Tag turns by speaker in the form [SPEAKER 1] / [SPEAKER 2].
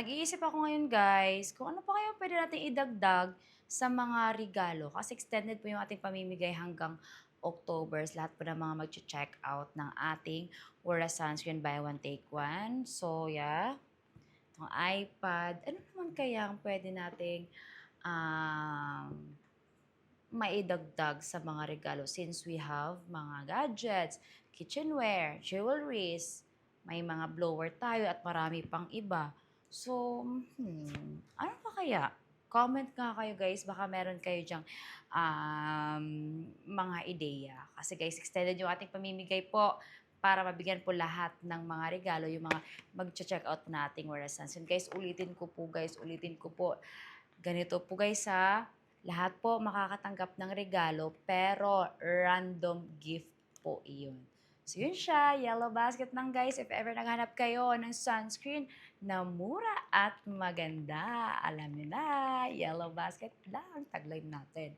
[SPEAKER 1] nag-iisip ako ngayon guys, kung ano pa kaya pwede natin idagdag sa mga regalo. Kasi extended po yung ating pamimigay hanggang October. Lahat po ng mga mag-check out ng ating Wora Sunscreen Buy One Take One. So, yeah. Itong iPad. Ano naman kaya ang pwede nating um, maidagdag sa mga regalo since we have mga gadgets, kitchenware, jewelries, may mga blower tayo at marami pang iba. So, hmm, ano pa kaya? Comment nga kayo guys, baka meron kayo dyang um, mga ideya. Kasi guys, extended yung ating pamimigay po para mabigyan po lahat ng mga regalo, yung mga mag-check out nating Whereas Sunset. Guys, ulitin ko po guys, ulitin ko po. Ganito po guys ha, lahat po makakatanggap ng regalo pero random gift po iyon. So yun siya, yellow basket lang guys. If ever naghanap kayo ng sunscreen na mura at maganda, alam niyo na, yellow basket lang, tagline natin.